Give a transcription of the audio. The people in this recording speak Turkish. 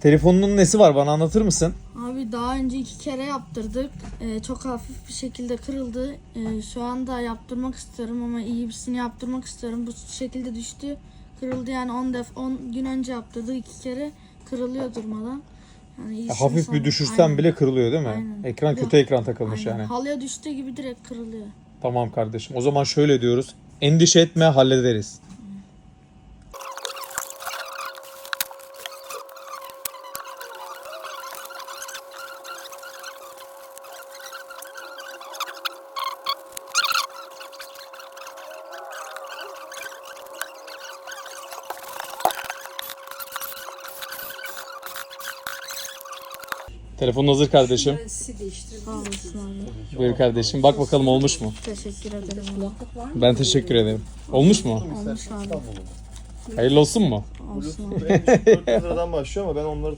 Telefonunun nesi var bana anlatır mısın? Abi daha önce iki kere yaptırdık. Ee, çok hafif bir şekilde kırıldı. Ee, şu anda yaptırmak istiyorum ama iyi birisini yaptırmak istiyorum. Bu şekilde düştü. Kırıldı yani 10 def 10 gün önce yaptırdık iki kere. Kırılıyor durmadan. Yani iyisini hafif bir sonra- düşürsen Aynen. bile kırılıyor değil mi? Aynen. Ekran Yok. kötü ekran takılmış Aynen. yani. Halıya düştüğü gibi direkt kırılıyor. Tamam kardeşim. O zaman şöyle diyoruz. Endişe etme hallederiz. Telefon hazır kardeşim. Buyur kardeşim. Bak bakalım olmuş mu? Teşekkür ederim. Ben teşekkür ederim. Olmuş mu? Olmuş abi. Hayırlı olsun mu? Olsun abi. Benim için 400 liradan başlıyor ama ben onları